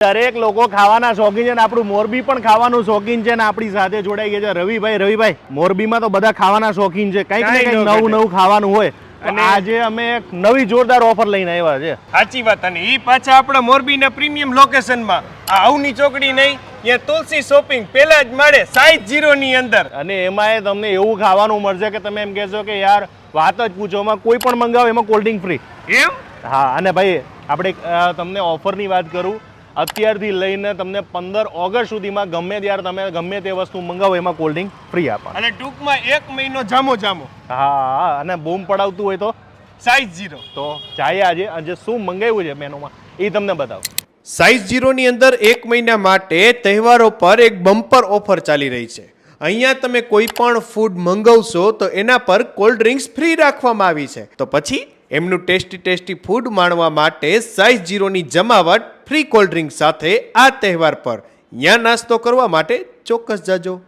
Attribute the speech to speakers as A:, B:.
A: દરેક લોકો ખાવાના શોખીન છે ને આપણું મોરબી પણ ખાવાનું શોખીન છે ને આપણી સાથે જોડાઈ ગયા છે. રવિભાઈ રવિભાઈ મોરબીમાં તો બધા ખાવાના શોખીન છે. કંઈક ને કંઈક નવું નવું ખાવાનું હોય.
B: અને-
A: આજે અમે એક નવી જોરદાર ઓફર લઈને આવ્યા છે.
B: સાચી વાત. અને એ પાછા આપણા મોરબીના પ્રીમિયમ લોકેશનમાં. આ અવની ચોકડી નહીં ત્યાં તુલસી શોપિંગ પેલા જ મળે સાઈઝ જીરો ની અંદર.
A: અને એમાંય તમને એવું ખાવાનું મળશે કે તમે એમ કહેશો કે યાર વાત જ પૂછો એમાં કોઈ પણ મંગાવો એમાં કોલ્ડ ડ્રિંક ફ્રી
B: એમ?
A: હા અને ભાઈ આપણે તમને ઓફરની વાત કરું. અત્યારથી લઈને તમને પંદર ઓગસ્ટ સુધીમાં ગમે ત્યારે તમે ગમે તે વસ્તુ મંગાવો એમાં કોલ્ડ ડ્રિંક ફ્રી આપવા
B: અને ટૂંકમાં એક મહિનો જામો જામો.
A: હા હા અને બૂમ પડાવતું હોય તો?
B: સાઈઝ જીરો
A: તો ચાહે આજે આજે શું મંગાવ્યું છે મેનુમાં? એ તમને બતાવો.
C: સાઈઝ જીરોની અંદર એક મહિના માટે તહેવારો પર એક બમ્પર ઓફર ચાલી રહી છે. અહીંયા તમે કોઈ પણ ફૂડ મંગાવશો તો એના પર કોલ્ડ ડ્રિંક્સ ફ્રી રાખવામાં આવી છે. તો પછી? એમનું ટેસ્ટી ટેસ્ટી ફૂડ માણવા માટે સાઇઝ જીરોની જમાવટ ફ્રી કોલ્ડ સાથે આ તહેવાર પર. ત્યાં નાસ્તો કરવા માટે ચોક્કસ જાજો.